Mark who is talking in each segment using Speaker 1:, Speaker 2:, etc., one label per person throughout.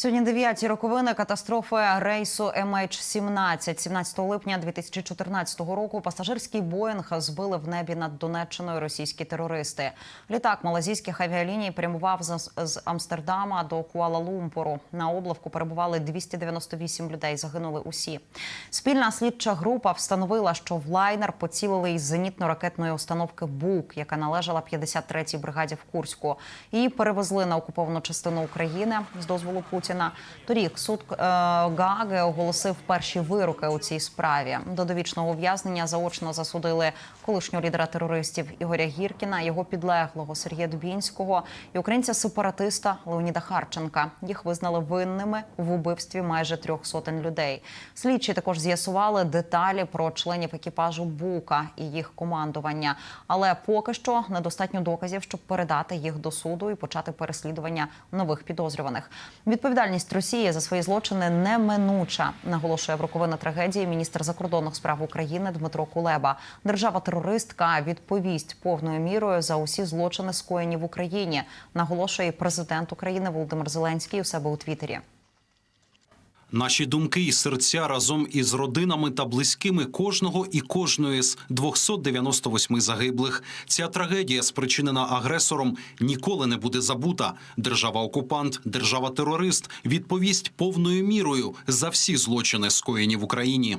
Speaker 1: Сьогодні дев'яті роковини катастрофи рейсу MH17. 17 липня 2014 року пасажирський Боїнг збили в небі над Донеччиною російські терористи. Літак малазійських авіаліній прямував з, Амстердама до Куала-Лумпуру. На облавку перебували 298 людей. Загинули усі. Спільна слідча група встановила, що в лайнер поцілили із зенітно-ракетної установки БУК, яка належала 53-й бригаді в Курську. Її перевезли на окуповану частину України з дозволу Путіна. Торік суд е, Гааги оголосив перші вироки у цій справі. До довічного ув'язнення заочно засудили колишнього лідера терористів Ігоря Гіркіна, його підлеглого Сергія Дубінського і українця-сепаратиста Леоніда Харченка. Їх визнали винними в убивстві майже трьох сотень людей. Слідчі також з'ясували деталі про членів екіпажу Бука і їх командування. Але поки що недостатньо доказів, щоб передати їх до суду і почати переслідування нових підозрюваних. Відповідальність Росії за свої злочини неминуча, наголошує в роковина трагедії міністр закордонних справ України Дмитро Кулеба. Держава-терористка відповість повною мірою за усі злочини, скоєні в Україні. Наголошує президент України Володимир Зеленський у себе у Твіттері.
Speaker 2: Наші думки і серця разом із родинами та близькими кожного і кожної з 298 загиблих. Ця трагедія, спричинена агресором, ніколи не буде забута. Держава-окупант, держава-терорист відповість повною мірою за всі злочини, скоєні в Україні.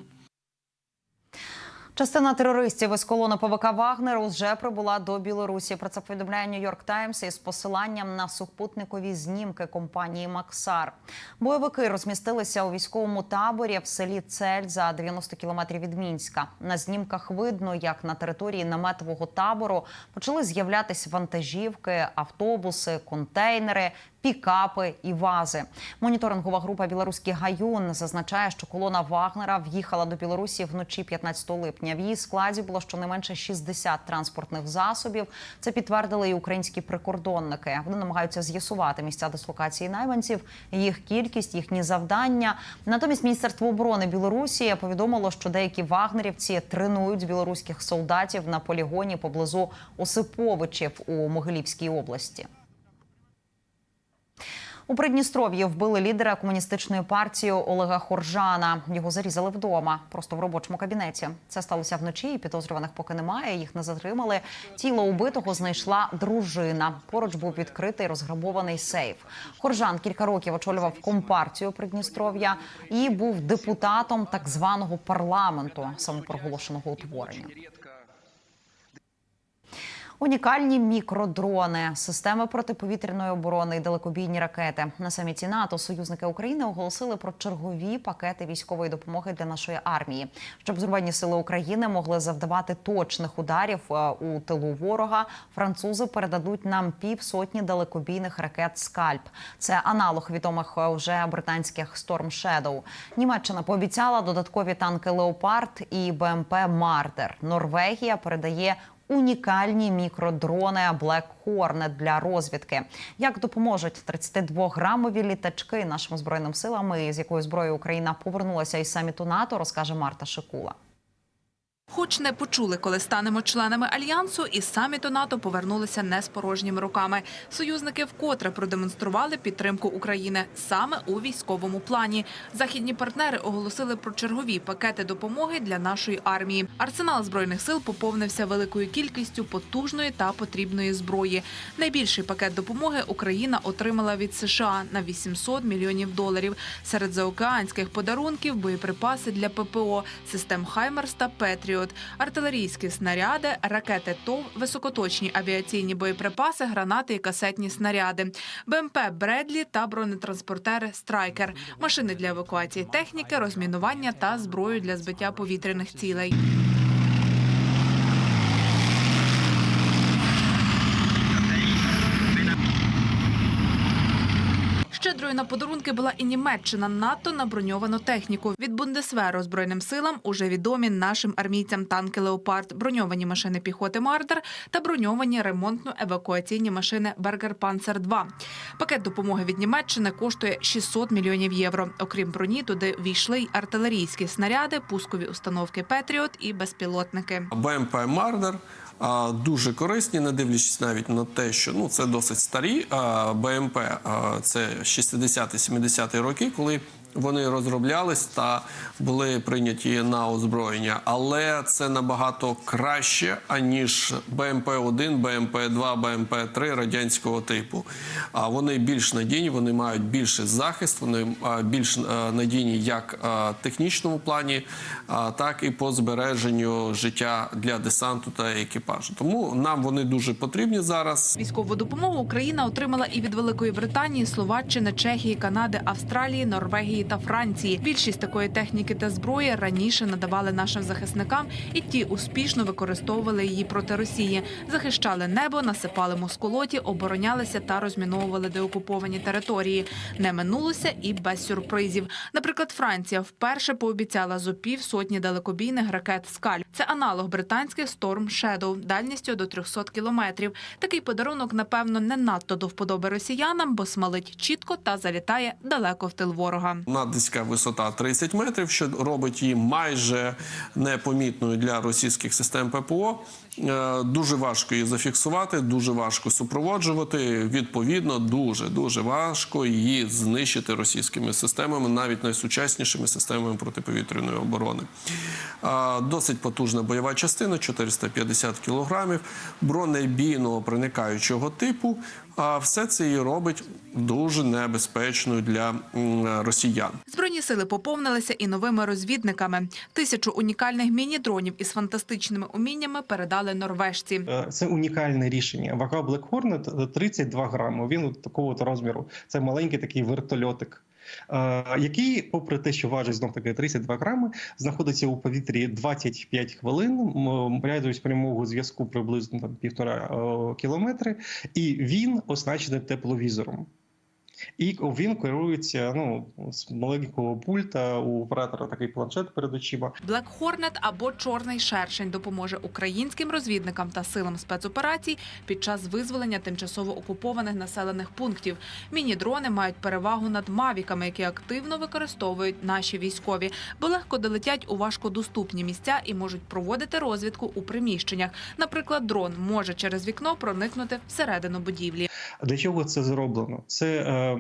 Speaker 1: Частина терористів із колони ПВК Вагнер вже прибула до Білорусі. Про це повідомляє Нью-Йорк Таймс із посиланням на супутникові знімки компанії Максар. Бойовики розмістилися у військовому таборі в селі Цель за 90 кілометрів від Мінська. На знімках видно, як на території наметового табору почали з'являтися вантажівки, автобуси, контейнери. Пікапи і вази. Моніторингова група Білоруський гаюн зазначає, що колона Вагнера в'їхала до Білорусі вночі 15 липня. В її складі було щонайменше 60 транспортних засобів. Це підтвердили і українські прикордонники. Вони намагаються з'ясувати місця дислокації найманців, їх кількість, їхні завдання. Натомість Міністерство оборони Білорусі повідомило, що деякі вагнерівці тренують білоруських солдатів на полігоні поблизу Осиповичів у Могилівській області. У Придністров'ї вбили лідера комуністичної партії Олега Хоржана. Його зарізали вдома, просто в робочому кабінеті. Це сталося вночі. і Підозрюваних поки немає. Їх не затримали. Тіло убитого знайшла дружина. Поруч був відкритий розграбований сейф. Хоржан кілька років очолював компартію Придністров'я і був депутатом так званого парламенту самопроголошеного утворення. Унікальні мікродрони, системи протиповітряної оборони і далекобійні ракети на саміті НАТО союзники України оголосили про чергові пакети військової допомоги для нашої армії, щоб збройні сили України могли завдавати точних ударів е, у тилу ворога. Французи передадуть нам півсотні далекобійних ракет Скальп. Це аналог відомих е, вже британських Storm Shadow. Німеччина пообіцяла додаткові танки Леопард і БМП Мардер. Норвегія передає унікальні мікродрони Black Hornet для розвідки. Як допоможуть 32-грамові літачки нашим збройним силам, і з якою зброєю Україна повернулася із саміту НАТО, розкаже Марта Шикула.
Speaker 3: Хоч не почули, коли станемо членами альянсу, із саміту НАТО повернулися не з порожніми руками. Союзники вкотре продемонстрували підтримку України саме у військовому плані. Західні партнери оголосили про чергові пакети допомоги для нашої армії. Арсенал збройних сил поповнився великою кількістю потужної та потрібної зброї. Найбільший пакет допомоги Україна отримала від США на 800 мільйонів доларів. Серед заокеанських подарунків боєприпаси для ППО, систем Хаймерс та Петріот, артилерійські снаряди, ракети ТОВ, високоточні авіаційні боєприпаси, гранати і касетні снаряди, БМП Бредлі та бронетранспортери Страйкер, машини для евакуації техніки, розмінування та зброю для збиття повітряних цілей. На подарунки була і Німеччина НАТО на броньовану техніку. Від Бундесверу збройним силам уже відомі нашим армійцям танки Леопард, броньовані машини піхоти Мардер та броньовані ремонтно-евакуаційні машини Бергер Панцер 2 Пакет допомоги від Німеччини коштує 600 мільйонів євро. Окрім броні, туди війшли й артилерійські снаряди, пускові установки Петріот і безпілотники.
Speaker 4: БМП Мардер дуже корисні, не дивлячись навіть на те, що ну це досить старі БМП. Це 60-70-ті роки, коли вони розроблялись та були прийняті на озброєння, але це набагато краще аніж БМП-1, БМП-2, БМП-3 радянського типу. А вони більш надійні, вони мають більший захист, вони більш е, надійні як е, в технічному плані, так і по збереженню життя для десанту та екіпажу. Тому нам вони дуже потрібні зараз.
Speaker 3: Військову допомогу Україна отримала і від Великої Британії, Словаччини, Чехії, Канади, Австралії, Норвегії та Франції. Більшість такої техніки та зброї раніше надавали нашим захисникам, і ті успішно використовували її проти Росії, захищали небо, насипали москолоті, оборонялися та розміновували деокуповані території. Не минулося і без сюрпризів. Наприклад, Франція вперше пообіцяла зо пів сотні далекобійних ракет «Скаль». Це аналог британських Storm Shadow дальністю до 300 кілометрів. Такий подарунок, напевно, не надто до вподоби росіянам, бо смалить чітко та залітає далеко в тил ворога.
Speaker 4: Наддиська висота 30 метрів, що робить її майже непомітною для російських систем ППО. Е, Дуже важко її зафіксувати, дуже важко супроводжувати. Відповідно, дуже дуже важко її знищити російськими системами, навіть найсучаснішими системами протиповітряної оборони. Е, Досить потужна бойова частина, 450 кілограмів, бронебійного проникаючого типу. А все це її робить дуже небезпечною для росіян.
Speaker 3: Збройні сили поповнилися і новими розвідниками. Тисячу унікальних міні-дронів із фантастичними уміннями передали норвежці.
Speaker 5: Е, Це унікальне рішення. Вага Black Hornet 32 грами. Він от такого от розміру. Це маленький такий вертольотик. Який, попри те, що важить знов таки 32 грами, знаходиться у повітрі 25 хвилин, радіус прямого зв'язку приблизно там півтора е, кілометри, і він оснащений тепловізором. І він керується ну, з маленького пульта, у оператора такий планшет перед очима.
Speaker 3: Black Hornet або Чорний шершень допоможе українським розвідникам та силам спецоперацій під час визволення тимчасово окупованих населених пунктів. Міні-дрони мають перевагу над мавіками, які активно використовують наші військові, бо легко долетять у важкодоступні місця і можуть проводити розвідку у приміщеннях. Наприклад, дрон може через вікно проникнути всередину будівлі.
Speaker 5: Для чого це зроблено? Це е,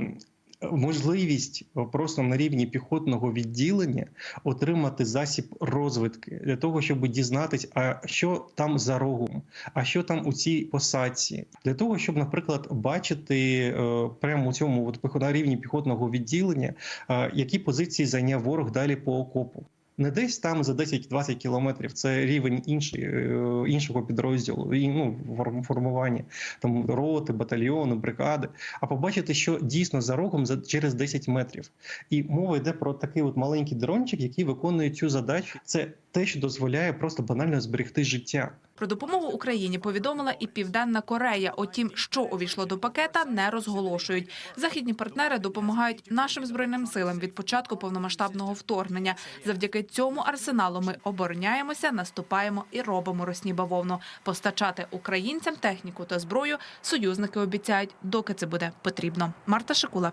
Speaker 5: можливість просто на рівні піхотного відділення отримати засіб розвитки для того, щоб дізнатися, а що там за рогом, а що там у цій посадці, для того, щоб, наприклад, бачити е, прямо у цьому от, на рівні піхотного відділення, е, які позиції зайняв ворог далі по окопу. Не десь там за 10-20 кілометрів. Це рівень інший, е, іншого підрозділу, і, ну, форм- формування там роти, батальйони, бригади. А побачити, що дійсно за рогом за через 10 метрів. І мова йде про такий от маленький дрончик, який виконує цю задачу. Це те, що дозволяє просто банально зберегти життя.
Speaker 3: Про допомогу Україні повідомила і Південна Корея. Утім, що увійшло до пакета, не розголошують. Західні партнери допомагають нашим збройним силам від початку повномасштабного вторгнення. Завдяки цьому арсеналу ми обороняємося, наступаємо і робимо росні бавовну. Постачати українцям техніку та зброю союзники обіцяють, доки це буде потрібно. Марта Шикула,